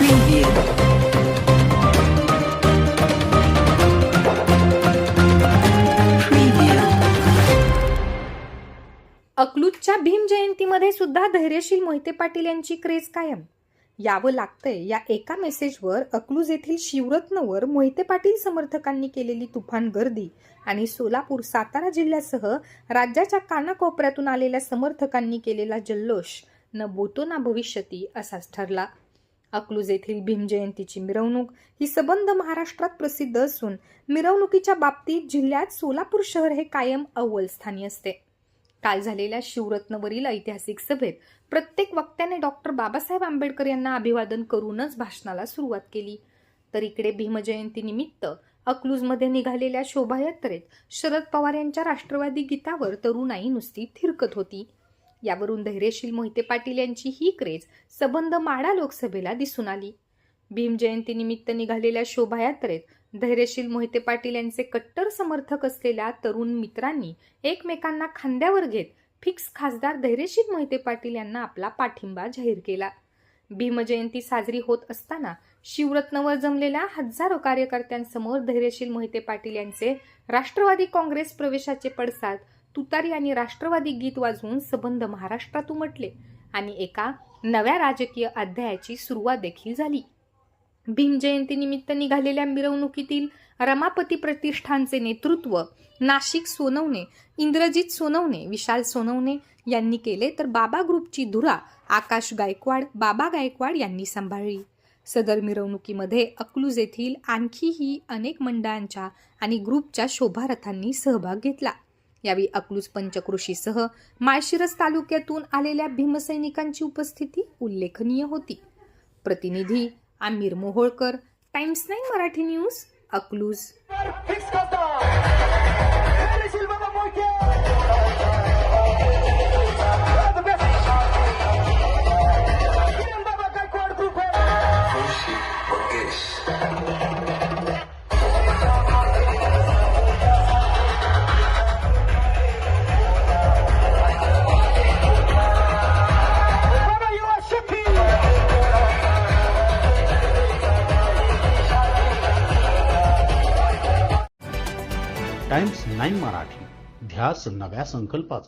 Preview. Preview. अकलूजच्या Bhim जयंतीमध्ये सुद्धा धैर्यशील मोहिते पाटील यांची craze कायम यावं लागतंय या एका मेसेजवर अकलूज येथील शिवरत्नवर मोहिते पाटील समर्थकांनी केलेली तुफान गर्दी आणि सोलापूर सातारा जिल्ह्यासह राज्याच्या कानाकोपऱ्यातून आलेल्या समर्थकांनी केलेला जल्लोष न बोतो ना भविष्यती असाच ठरला अकलूज येथील भीमजयंतीची मिरवणूक ही सबंध महाराष्ट्रात प्रसिद्ध असून मिरवणुकीच्या बाबतीत जिल्ह्यात सोलापूर शहर हे कायम अव्वल स्थानी असते. काल झालेल्या शिवरत्नवरील ऐतिहासिक सभेत प्रत्येक वक्त्याने डॉक्टर बाबासाहेब आंबेडकर यांना अभिवादन करूनच भाषणाला सुरुवात केली. तर इकडे भीमजयंतीनिमित्त अकलूजमध्ये निघालेल्या शोभायात्रेत शरद पवार यांच्या राष्ट्रवादी गीतावर तरुणाई नुसती थिरकत होती. यावरून धैर्यशील मोहिते पाटील यांची ही क्रेज सबंध माडा लोकसभेला दिसून आली. भीम जयंतीनिमित्त निघालेल्या शोभायात्रेत धैर्यशील मोहिते पाटील यांचे कट्टर समर्थक असलेल्या तरुण मित्रांनी एकमेकांना खांद्यावर घेत फिक्स खासदार धैर्यशील मोहिते पाटील यांना आपला पाठिंबा जाहीर केला. भीमजयंती साजरी होत असताना शिवरत्नवर जमलेल्या हजारो कार्यकर्त्यांसमोर धैर्यशील मोहिते पाटील यांचे राष्ट्रवादी काँग्रेस प्रवेशाचे पडसाद तुतारी आणि राष्ट्रवादी गीत वाजवून सबंध महाराष्ट्रात उमटले आणि एका नव्या राजकीय अध्यायाची सुरुवात देखील झाली. भीम जयंतीनिमित्त निघालेल्या मिरवणुकीतील रमापती प्रतिष्ठानचे नेतृत्व नाशिक सोनवणे इंद्रजित सोनवणे विशाल सोनवणे यांनी केले तर बाबा ग्रुपची धुरा आकाश गायकवाड बाबा गायकवाड यांनी सांभाळली. सदर मिरवणुकीमध्ये अकलूज येथील आणखीही अनेक मंडळांच्या आणि ग्रुपच्या शोभारथांनी सहभाग घेतला. यावेळी अकलूज पंचकृषीसह माळशिरस तालुक्यातून आलेल्या भीमसैनिकांची उपस्थिती उल्लेखनीय होती प्रतिनिधी Aamir Moholkar times nine Marathi news Akluj Thank you. Times nine Marathi. ध्यास नव्या संकल्पाचा.